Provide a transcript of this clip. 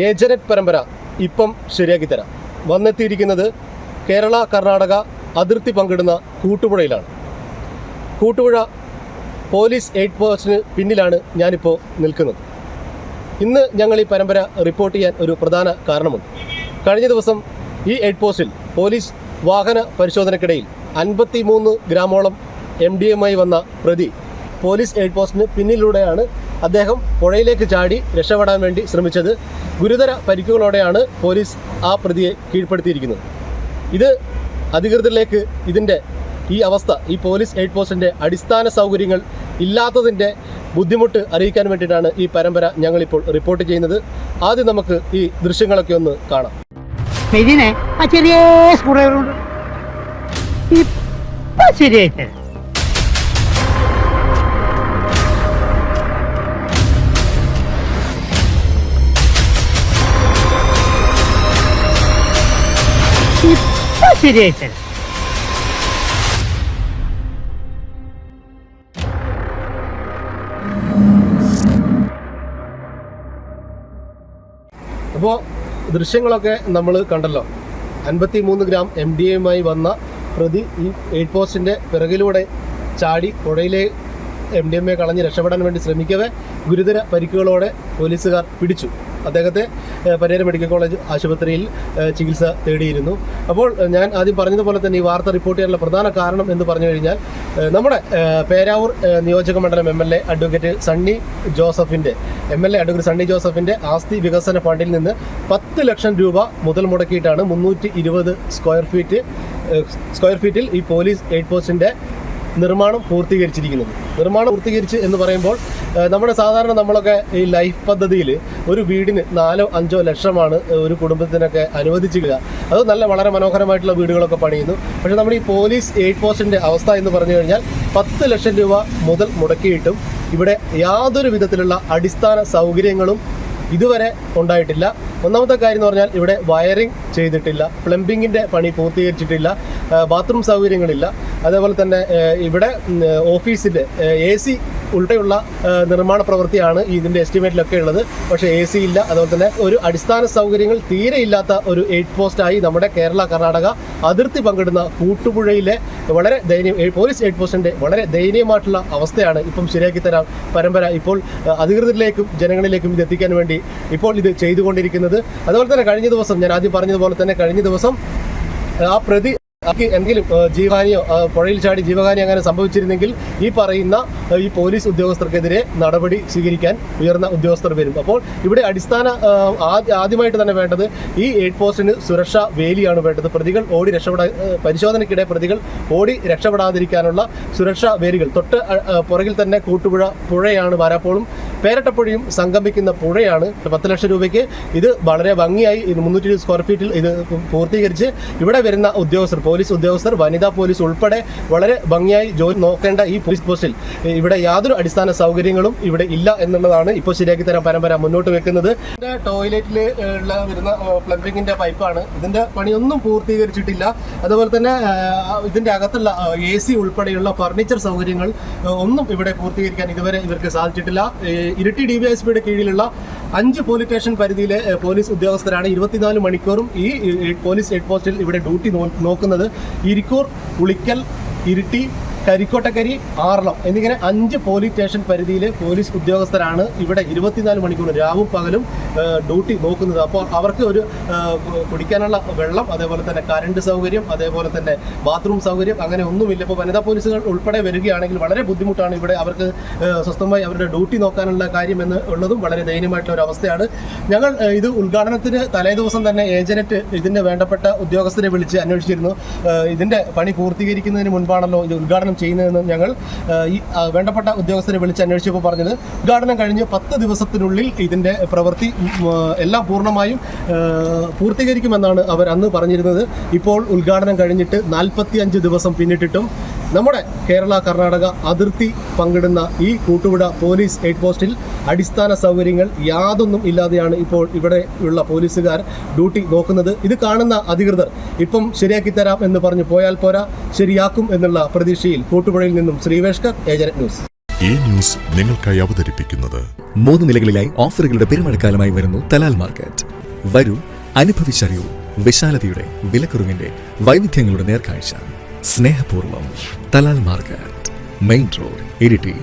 ഏജനറ്റ് പരമ്പര ഇപ്പം ശരിയാക്കി തരാം. വന്നെത്തിയിരിക്കുന്നത് കേരള കർണാടക അതിർത്തി പങ്കിടുന്ന കൂട്ടുപുഴയിലാണ്. കൂട്ടുപുഴ പോലീസ് എയ്ഡ് പോസ്റ്റിന് പിന്നിലാണ് ഞാനിപ്പോൾ നിൽക്കുന്നത്. ഇന്ന് ഞങ്ങൾ ഈ പരമ്പര റിപ്പോർട്ട് ചെയ്യാൻ ഒരു പ്രധാന കാരണമുണ്ട്. കഴിഞ്ഞ ദിവസം ഈ എയ്ഡ് പോസ്റ്റിൽ പോലീസ് വാഹന പരിശോധനയ്ക്കിടയിൽ അൻപത്തി മൂന്ന് ഗ്രാമോളം എം ഡി എമ്മായി വന്ന പ്രതി പോലീസ് എയ്ഡ് പോസ്റ്റിന് പിന്നിലൂടെയാണ് അദ്ദേഹം പുഴയിലേക്ക് ചാടി രക്ഷപ്പെടാൻ വേണ്ടി ശ്രമിച്ചത്. ഗുരുതര പരിക്കുകളോടെയാണ് പോലീസ് ആ പ്രതിയെ കീഴ്പ്പെടുത്തിയിരിക്കുന്നത്. ഇത് അധികൃതരിലേക്ക് ഇതിന്റെ ഈ അവസ്ഥ ഈ പോലീസ് എയ്ഡ് പോസ്റ്റിന്റെ അടിസ്ഥാന സൗകര്യങ്ങൾ ഇല്ലാത്തതിന്റെ ബുദ്ധിമുട്ട് അറിയിക്കാൻ വേണ്ടിയിട്ടാണ് ഈ പരമ്പര ഞങ്ങളിപ്പോൾ റിപ്പോർട്ട് ചെയ്യുന്നത്. ആദ്യം നമുക്ക് ഈ ദൃശ്യങ്ങളൊക്കെ ഒന്ന് കാണാം. ഇതിനെ ഇപ്പൊ അപ്പോൾ ദൃശ്യങ്ങളൊക്കെ നമ്മൾ കണ്ടല്ലോ. അൻപത്തി മൂന്ന് ഗ്രാം എം ഡി എയുമായി വന്ന പ്രതി ഈ എയ്ഡ് പോസ്റ്റിന്റെ പിറകിലൂടെ ചാടി പുഴയിലെ എം ഡി എം എ കളഞ്ഞ് രക്ഷപ്പെടാൻ വേണ്ടി ശ്രമിക്കവേ ഗുരുതര പരിക്കുകളോടെ പോലീസുകാർ പിടിച്ചു. അദ്ദേഹത്തെ പരിയാരം മെഡിക്കൽ കോളേജ് ആശുപത്രിയിൽ ചികിത്സ തേടിയിരുന്നു. അപ്പോൾ ഞാൻ ആദ്യം പറഞ്ഞതുപോലെ തന്നെ ഈ വാർത്ത റിപ്പോർട്ട് ചെയ്യാനുള്ള പ്രധാന കാരണം എന്ന് പറഞ്ഞു കഴിഞ്ഞാൽ നമ്മുടെ പേരാവൂർ നിയോജക മണ്ഡലം M L A advocate Sunny ജോസഫിന്റെ M L A advocate Sunny ജോസഫിന്റെ ആസ്തി വികസന ഫണ്ടിൽ നിന്ന് പത്ത് ലക്ഷം രൂപ മുതൽ മുടക്കിയിട്ടാണ് മുന്നൂറ്റി സ്ക്വയർ ഫീറ്റ് സ്ക്വയർ ഫീറ്റിൽ ഈ പോലീസ് എയ്ഡ് പോസ്റ്റിന്റെ നിർമ്മാണം പൂർത്തീകരിച്ചിരിക്കുന്നത്. നിർമ്മാണം പൂർത്തീകരിച്ച് എന്ന് പറയുമ്പോൾ നമ്മുടെ സാധാരണ നമ്മളൊക്കെ ഈ ലൈഫ് പദ്ധതിയിൽ ഒരു വീടിന് നാലോ അഞ്ചോ ലക്ഷമാണ് ഒരു കുടുംബത്തിനൊക്കെ അനുവദിച്ചിരിക്കുക അത് നല്ല വളരെ മനോഹരമായിട്ടുള്ള വീടുകളൊക്കെ പണിയുന്നു. പക്ഷേ നമ്മുടെ ഈ പോലീസ് എയ്ഡ് പോസ്റ്റിന്റെ അവസ്ഥ എന്ന് പറഞ്ഞു കഴിഞ്ഞാൽ പത്ത് ലക്ഷം രൂപ മുതൽ മുടക്കിയിട്ടും ഇവിടെ യാതൊരു വിധത്തിലുള്ള അടിസ്ഥാന സൗകര്യങ്ങളും ഇതുവരെ ഉണ്ടായിട്ടില്ല. ഒന്നാമത്തെ കാര്യം എന്ന് പറഞ്ഞാൽ ഇവിടെ വയറിംഗ് ചെയ്തിട്ടില്ല. പ്ലംബിങ്ങിന്റെ പണി പൂർത്തീകരിച്ചിട്ടില്ല. ബാത്റൂം സൗകര്യങ്ങളില്ല. അതേപോലെ തന്നെ ഇവിടെ ഓഫീസിൽ എ സി ഉൾപ്പെടെയുള്ള നിർമ്മാണ പ്രവൃത്തിയാണ് ഇതിന്റെ എസ്റ്റിമേറ്റിലൊക്കെ ഉള്ളത്. പക്ഷേ എ സി ഇല്ല. അതുപോലെ തന്നെ ഒരു അടിസ്ഥാന സൗകര്യങ്ങൾ തീരെ ഇല്ലാത്ത ഒരു എയ്ഡ് പോസ്റ്റായി നമ്മുടെ കേരള കർണാടക അതിർത്തി പങ്കിടുന്ന കൂട്ടുപുഴയിലെ വളരെ ദയനീയം പോലീസ് എയ്ഡ് പോസ്റ്റിന്റെ വളരെ ദയനീയമായിട്ടുള്ള അവസ്ഥയാണ് ഇപ്പം ശരിയാക്കി തരാം പരമ്പര ഇപ്പോൾ അധികൃതരിലേക്കും ജനങ്ങളിലേക്കും ഇത് എത്തിക്കാൻ വേണ്ടി ഇപ്പോൾ ഇത് ചെയ്തുകൊണ്ടിരിക്കുന്നത്. അതുപോലെ തന്നെ കഴിഞ്ഞ ദിവസം ഞാൻ ആദ്യം പറഞ്ഞതുപോലെ തന്നെ കഴിഞ്ഞ ദിവസം ആ പ്രതി ആൾക്ക് എന്തെങ്കിലും ജീവാനിയോ പുഴയിൽ ചാടി ജീവഹാനി അങ്ങനെ സംഭവിച്ചിരുന്നെങ്കിൽ ഈ പറയുന്ന ഈ പോലീസ് ഉദ്യോഗസ്ഥർക്കെതിരെ നടപടി സ്വീകരിക്കാൻ ഉയർന്ന ഉദ്യോഗസ്ഥർ വരും. അപ്പോൾ ഇവിടെ അടിസ്ഥാന ആദ്യമായിട്ട് തന്നെ വേണ്ടത് ഈ എയ്ഡ് പോസ്റ്റിന് സുരക്ഷാ വേലിയാണ് വേണ്ടത്. പ്രതികൾ ഓടി രക്ഷപ്പെടാ പരിശോധനയ്ക്കിടെ പ്രതികൾ ഓടി രക്ഷപ്പെടാതിരിക്കാനുള്ള സുരക്ഷാ വേലികൾ. തൊട്ട് പുറകിൽ തന്നെ കൂട്ടുപുഴ പുഴയാണ് വാരാപ്പോളും. പേരട്ടപ്പുഴയും സംഗമിക്കുന്ന പുഴയാണ്. പത്ത് ലക്ഷം രൂപയ്ക്ക് ഇത് വളരെ ഭംഗിയായി മുന്നൂറ്റി ഇരുപത് സ്ക്വയർ ഫീറ്റിൽ ഇത് പൂർത്തീകരിച്ച് ഇവിടെ വരുന്ന ഉദ്യോഗസ്ഥർ പോലീസ് ഉദ്യോഗസ്ഥർ വനിതാ പോലീസ് ഉൾപ്പെടെ വളരെ ഭംഗിയായി ജോലി നോക്കേണ്ട ഈ പോലീസ് പോസ്റ്റിൽ ഇവിടെ യാതൊരു അടിസ്ഥാന സൗകര്യങ്ങളും ഇവിടെ ഇല്ല എന്നുള്ളതാണ് ഇപ്പോൾ ശരിയാക്കി തരാൻ പരമ്പര മുന്നോട്ട് വെക്കുന്നത്. ടോയ്ലറ്റിൽ ഉള്ള വരുന്ന പ്ലംബിങ്ങിന്റെ പൈപ്പാണ് ഇതിന്റെ പണിയൊന്നും പൂർത്തീകരിച്ചിട്ടില്ല. അതുപോലെ തന്നെ ഇതിന്റെ അകത്തുള്ള എ സി ഉൾപ്പെടെയുള്ള ഫർണിച്ചർ സൗകര്യങ്ങൾ ഒന്നും ഇവിടെ പൂർത്തീകരിക്കാൻ ഇതുവരെ ഇവർക്ക് സാധിച്ചിട്ടില്ല. ഇരിട്ടി ഡി വി എസ് പിയുടെ കീഴിലുള്ള അഞ്ച് പോലീസ് സ്റ്റേഷൻ പരിധിയിലെ പോലീസ് ഉദ്യോഗസ്ഥരാണ് ഇരുപത്തിനാല് മണിക്കൂറും ഈ പോലീസ് ഹെഡ് പോസ്റ്റിൽ ഇവിടെ ഡ്യൂട്ടി നോക്കുന്നത്. ഇരിക്കൂർ ഉളിക്കൽ ഇരിട്ടി കരിക്കോട്ടക്കരി ആറളം എന്നിങ്ങനെ അഞ്ച് പോലീസ് സ്റ്റേഷൻ പരിധിയിലെ പോലീസ് ഉദ്യോഗസ്ഥരാണ് ഇവിടെ ഇരുപത്തിനാല് മണിക്കൂർ രാവും പകലും ഡ്യൂട്ടി നോക്കുന്നത്. അപ്പോൾ അവർക്ക് ഒരു കുടിക്കാനുള്ള വെള്ളം അതേപോലെ തന്നെ കറണ്ട് സൗകര്യം അതേപോലെ തന്നെ ബാത്റൂം സൗകര്യം അങ്ങനെ ഒന്നുമില്ല. ഇപ്പോൾ വനിതാ പോലീസുകൾ ഉൾപ്പെടെ വരികയാണെങ്കിൽ വളരെ ബുദ്ധിമുട്ടാണ് ഇവിടെ അവർക്ക് സ്വസ്ഥമായി അവരുടെ ഡ്യൂട്ടി നോക്കാനുള്ള കാര്യം എന്ന് ഉള്ളതും വളരെ ദയനീയമായിട്ടുള്ള ഒരു അവസ്ഥയാണ്. ഞങ്ങൾ ഇത് ഉദ്ഘാടനത്തിന് തലേ ദിവസം തന്നെ ഏജനറ്റ് ഇതിന്റെ വേണ്ടപ്പെട്ട ഉദ്യോഗസ്ഥരെ വിളിച്ച് അന്വേഷിച്ചിരുന്നു. ഇതിന്റെ പണി പൂർത്തീകരിക്കുന്നതിന് മുൻപാണല്ലോ ഇത് ഉദ്ഘാടനം ചെയ്യുന്നതെന്ന് ഞങ്ങൾ വേണ്ടപ്പെട്ട ഉദ്യോഗസ്ഥരെ വിളിച്ച് അന്വേഷിച്ചപ്പോൾ പറഞ്ഞത് ഉദ്ഘാടനം കഴിഞ്ഞ് പത്ത് ദിവസത്തിനുള്ളിൽ ഇതിന്റെ പ്രവൃത്തി എല്ലാം പൂർണമായും പൂർത്തീകരിക്കുമെന്നാണ് അവർ അന്ന് പറഞ്ഞിരുന്നത്. ഇപ്പോൾ ഉദ്ഘാടനം കഴിഞ്ഞിട്ട് നാൽപ്പത്തി ദിവസം പിന്നിട്ടിട്ടും നമ്മുടെ കേരള കർണാടക അതിർത്തി പങ്കിടുന്ന ഈ കൂട്ടുപുഴ പോലീസ് ഹെഡ് പോസ്റ്റിൽ അടിസ്ഥാന സൗകര്യങ്ങൾ യാതൊന്നും ഇല്ലാതെയാണ് ഇപ്പോൾ ഇവിടെ ഉള്ള പോലീസുകാർ ഡ്യൂട്ടി നോക്കുന്നത്. ഇത് കാണുന്ന അധികൃതർ ഇപ്പം ശരിയാക്കി തരാം എന്ന് പറഞ്ഞു പോയാൽ പോരാ ശരിയാക്കും എന്നുള്ള പ്രതീക്ഷയിൽ കൂട്ടുപുഴയിൽ നിന്നും ശ്രീവേഷ്കർ ഏജന്റ് ന്യൂസ് ഈ ന്യൂസ് നിങ്ങൾക്കായി അവതരിപ്പിക്കുന്നത് മൂന്ന് നിലകളിലായി ഓഫറുകളുടെ പെരുമഴക്കാലമായി വരുന്നു തലാൽ മാർക്കറ്റ്. വരൂ അനുഭവിച്ചറിയൂ വിശാലതയുടെ വിലക്കുറിവിന്റെ വൈവിധ്യങ്ങളുടെ നേർക്കാഴ്ച. സ്നേഹപൂർവം Talal market main road Iritty.